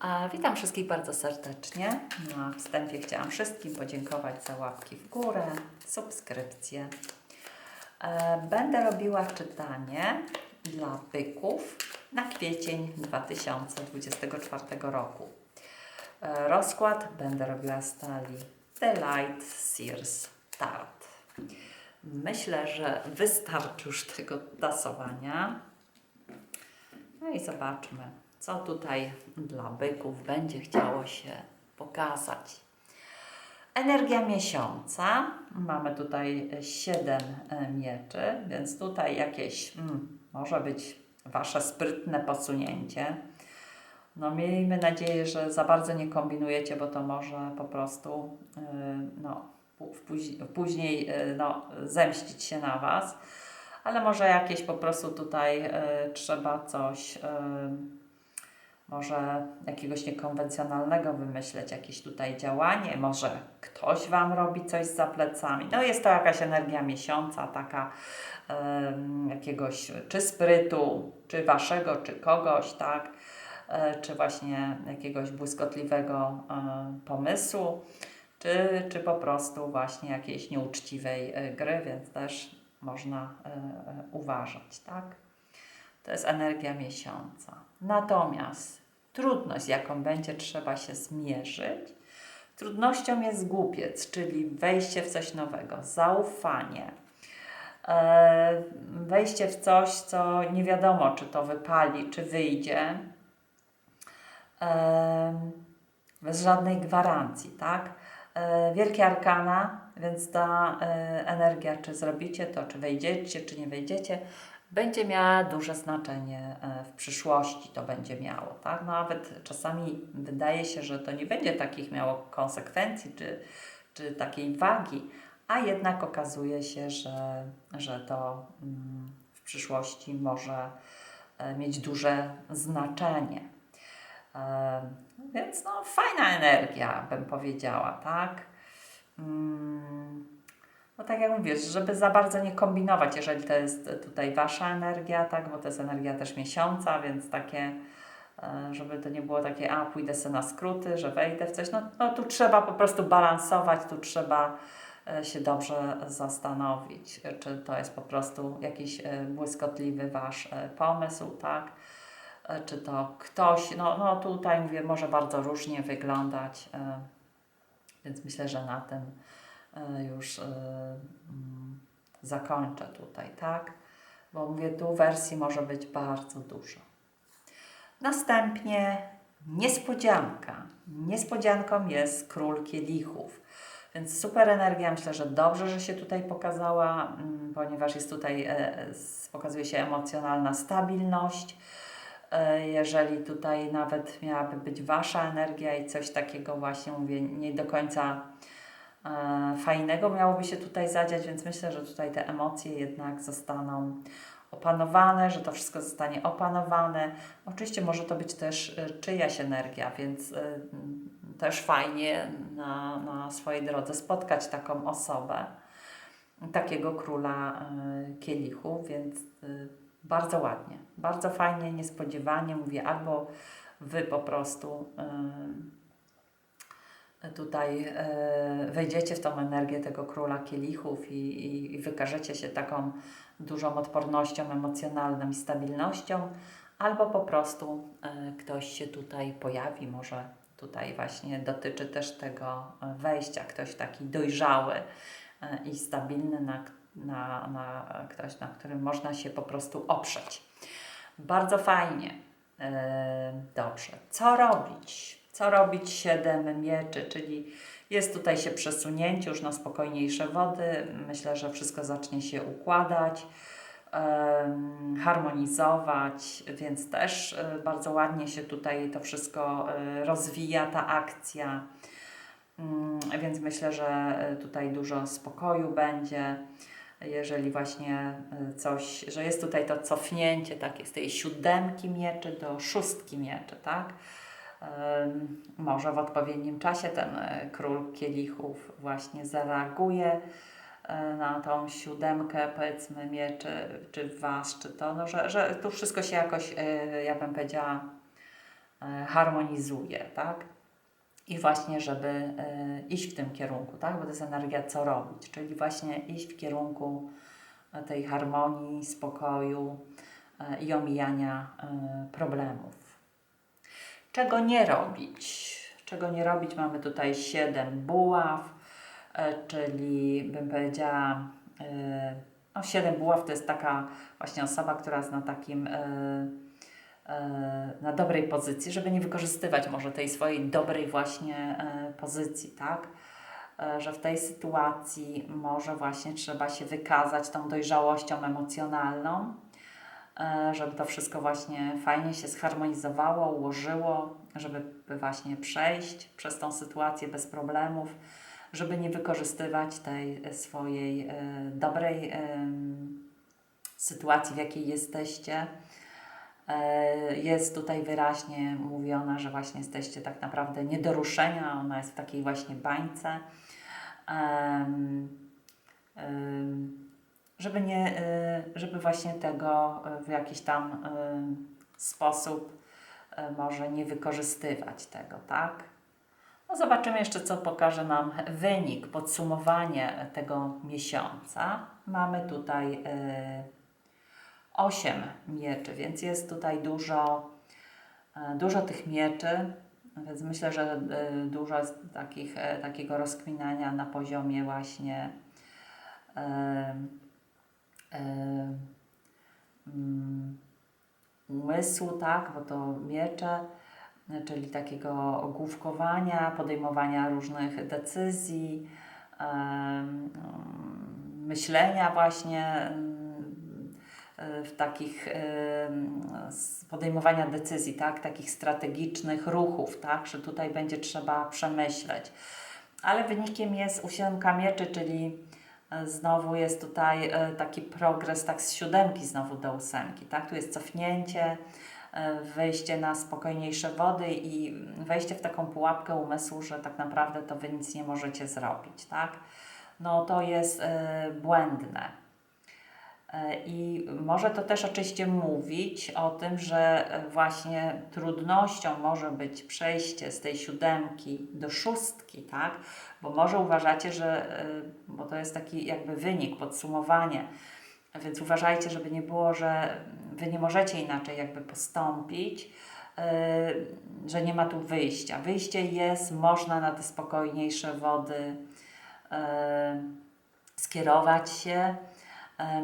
A witam wszystkich bardzo serdecznie. Na wstępie chciałam wszystkim podziękować za łapki w górę, subskrypcje. E, Będę robiła czytanie dla byków na kwiecień 2024 roku. E, Rozkład będę robiła z talii The Light Sears Tart. Myślę, że wystarczy już tego tasowania. No i zobaczmy, co tutaj dla byków będzie chciało się pokazać. Energia miesiąca. Mamy tutaj 7 mieczy, więc tutaj jakieś mm, może być Wasze sprytne posunięcie. No miejmy nadzieję, że za bardzo nie kombinujecie, bo to może po prostu yy, no, pu- w póź- później yy, no, zemścić się na Was. Ale może jakieś po prostu tutaj trzeba coś, może jakiegoś niekonwencjonalnego wymyśleć, jakieś tutaj działanie, może ktoś Wam robi coś za plecami. No jest to jakaś energia miesiąca, taka jakiegoś czy sprytu, czy Waszego, czy kogoś, tak? E, czy właśnie jakiegoś błyskotliwego e, pomysłu, czy, czy po prostu właśnie jakiejś nieuczciwej e, gry, więc też można uważać, tak? To jest energia miesiąca. Natomiast trudność, jaką będzie trzeba się zmierzyć, trudnością jest głupiec, czyli wejście w coś nowego, zaufanie, e, wejście w coś, co nie wiadomo, czy to wypali, czy wyjdzie, em, bez żadnej gwarancji, tak? E, Wielkie arkana, więc ta e, energia, czy zrobicie to, czy wejdziecie, czy nie wejdziecie, będzie miała duże znaczenie e, w przyszłości, to będzie miało, tak? No, Nawet czasami wydaje się, że to nie będzie takich miało konsekwencji, czy, czy takiej wagi, a jednak okazuje się, że, że to mm, w przyszłości może e, mieć duże znaczenie. E, Więc no, fajna energia, bym powiedziała, tak? No tak jak mówisz, żeby za bardzo nie kombinować, jeżeli to jest tutaj Wasza energia, tak? Bo to jest energia też miesiąca, więc takie, e, żeby to nie było takie, a pójdę sobie na skróty, że wejdę w coś. No, no tu trzeba po prostu balansować, tu trzeba e, się dobrze zastanowić, czy to jest po prostu jakiś e, błyskotliwy Wasz pomysł, tak? Czy to ktoś, no, no tutaj mówię, może bardzo różnie wyglądać, więc myślę, że na tym już e, mm, zakończę tutaj, tak? Bo mówię, tu wersji może być bardzo dużo. Następnie niespodzianka. Niespodzianką jest król kielichów. Więc super energia, myślę, że dobrze, że się tutaj pokazała, mm, ponieważ jest tutaj, e, e, pokazuje się emocjonalna stabilność. E, Jeżeli tutaj nawet miałaby być Wasza energia i coś takiego właśnie, mówię, nie do końca e, fajnego miałoby się tutaj zadziać, więc myślę, że tutaj te emocje jednak zostaną opanowane, że to wszystko zostanie opanowane. Oczywiście może to być też e, czyjaś energia, więc e, też fajnie na, na swojej drodze spotkać taką osobę, takiego króla e, kielichu, więc bardzo ładnie, bardzo fajnie, niespodziewanie mówię, albo Wy po prostu tutaj e, wejdziecie w tą energię tego króla kielichów i, i, i wykażecie się taką dużą odpornością emocjonalną i stabilnością, albo po prostu e, ktoś się tutaj pojawi, może tutaj właśnie dotyczy też tego e, wejścia, ktoś taki dojrzały i stabilny, na, na, na ktoś, na którym można się po prostu oprzeć. Bardzo fajnie. Dobrze. Co robić? Co robić siedem mieczy, czyli jest tutaj się przesunięcie już na spokojniejsze wody. Myślę, że wszystko zacznie się układać, harmonizować, więc też e, bardzo ładnie się tutaj to wszystko e, rozwija, ta akcja. Mm, Więc myślę, że e, tutaj dużo spokoju będzie jeżeli właśnie coś, że jest tutaj to cofnięcie takie z tej siódemki mieczy do szóstki mieczy, tak? Może w odpowiednim czasie ten y, król kielichów właśnie zareaguje y, na tą siódemkę, powiedzmy, mieczy, czy was, czy to, no, że, że tu wszystko się jakoś, y, ja bym powiedziała, e, harmonizuje, tak? I właśnie, żeby e, iść w tym kierunku, tak? Bo to jest energia co robić, czyli właśnie iść w kierunku e, tej harmonii, spokoju e, i omijania e, problemów. Czego nie robić? Czego nie robić? Mamy tutaj siedem buław, e, czyli bym powiedziała, e, no siedem buław to jest taka właśnie osoba, która jest na takim e, na dobrej pozycji, żeby nie wykorzystywać może tej swojej dobrej właśnie pozycji, tak? Że w tej sytuacji może właśnie trzeba się wykazać tą dojrzałością emocjonalną, żeby to wszystko właśnie fajnie się zharmonizowało, ułożyło, żeby właśnie przejść przez tą sytuację bez problemów, żeby nie wykorzystywać tej e, swojej e, dobrej sytuacji, w jakiej jesteście. E, Jest tutaj wyraźnie mówiona, że właśnie jesteście tak naprawdę nie do ruszenia, ona jest w takiej właśnie bańce. Em, em, żeby nie, e, żeby właśnie tego e, w jakiś tam e, sposób może nie wykorzystywać tego, tak? No zobaczymy jeszcze, co pokaże nam wynik, podsumowanie tego miesiąca. Mamy tutaj e, 8 mieczy, więc jest tutaj dużo, dużo tych mieczy, więc myślę, że dużo takich, takiego rozkminania na poziomie właśnie umysłu, tak, bo to miecze, e, czyli takiego ogłówkowania, podejmowania różnych decyzji, em, mm, myślenia właśnie mm, e, w takich podejmowania decyzji, tak, takich strategicznych ruchów, tak, że tutaj będzie trzeba przemyśleć. Ale wynikiem jest ósemka mieczy, czyli e, znowu jest tutaj e, taki progres tak z siódemki znowu do ósemki, tak? Tu jest cofnięcie, e, wejście na spokojniejsze wody i wejście w taką pułapkę umysłu, że tak naprawdę to wy nic nie możecie zrobić, tak? No to jest e, błędne. E, I może to też oczywiście mówić o tym, że e, właśnie trudnością może być przejście z tej siódemki do szóstki, tak? Bo może uważacie, że, e, bo to jest taki jakby wynik, podsumowanie, więc uważajcie, żeby nie było, że wy nie możecie inaczej jakby postąpić, że nie ma tu wyjścia. Wyjście jest, można na te spokojniejsze wody skierować się,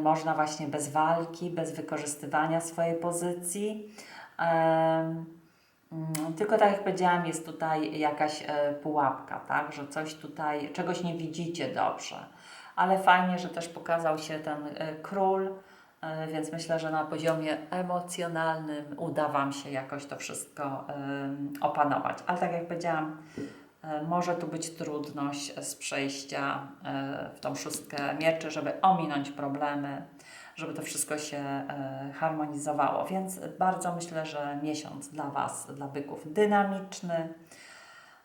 można właśnie bez walki, bez wykorzystywania swojej pozycji. Em, mm, Tylko tak jak powiedziałam, jest tutaj jakaś e, pułapka, tak? że coś tutaj, czegoś nie widzicie dobrze. Ale fajnie, że też pokazał się ten e, król, e, więc myślę, że na poziomie emocjonalnym uda Wam się jakoś to wszystko opanować. Ale tak jak powiedziałam, E, Może tu być trudność z przejścia e, w tą szóstkę mieczy, żeby ominąć problemy, żeby to wszystko się e, harmonizowało. Więc bardzo myślę, że miesiąc dla Was, dla byków, dynamiczny.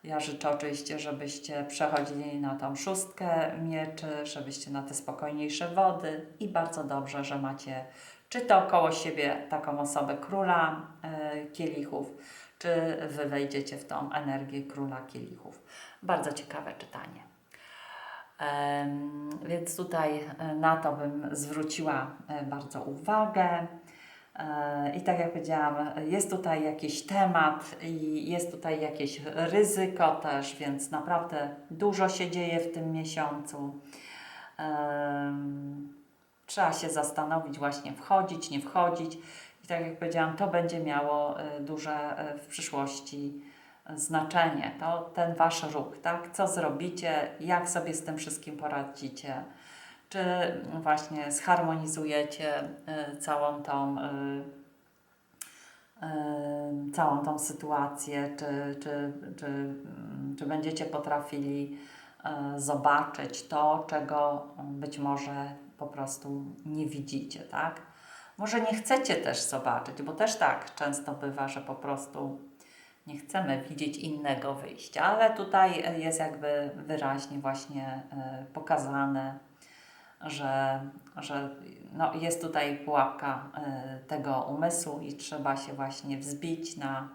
Ja życzę oczywiście, żebyście przechodzili na tą szóstkę mieczy, żebyście na te spokojniejsze wody i bardzo dobrze, że macie czy to koło siebie taką osobę króla e, kielichów, czy wy wejdziecie w tą energię króla kielichów. Bardzo ciekawe czytanie. Więc tutaj e, na to bym zwróciła e, bardzo uwagę. E, I tak jak powiedziałam, jest tutaj jakiś temat i jest tutaj jakieś ryzyko też, więc naprawdę dużo się dzieje w tym miesiącu. Trzeba się zastanowić, właśnie wchodzić, nie wchodzić. Tak jak powiedziałam, to będzie miało e, duże e, w przyszłości znaczenie. To ten wasz ruch, tak? Co zrobicie, jak sobie z tym wszystkim poradzicie. Czy właśnie zharmonizujecie e, całą tą, e, e, całą tą sytuację, czy, czy, czy, mm, czy będziecie potrafili e, zobaczyć to, czego być może po prostu nie widzicie, tak? Może nie chcecie też zobaczyć, bo też tak często bywa, że po prostu nie chcemy widzieć innego wyjścia, ale tutaj jest jakby wyraźnie właśnie e, pokazane, że, że no jest tutaj pułapka e, tego umysłu i trzeba się właśnie wzbić na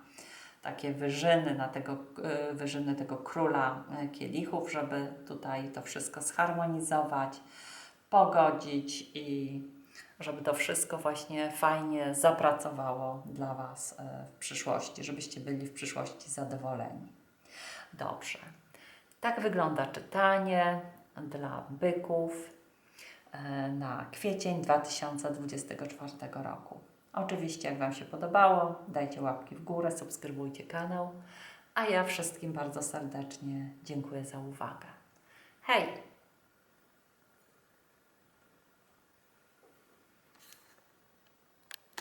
takie wyżyny na tego, e, wyżyny tego króla kielichów, żeby tutaj to wszystko zharmonizować, pogodzić i żeby to wszystko właśnie fajnie zapracowało dla Was e, w przyszłości, żebyście byli w przyszłości zadowoleni. Dobrze. Tak wygląda czytanie dla byków e, na kwiecień 2024 roku. Oczywiście, jak Wam się podobało, dajcie łapki w górę, subskrybujcie kanał, a ja wszystkim bardzo serdecznie dziękuję za uwagę. Hej!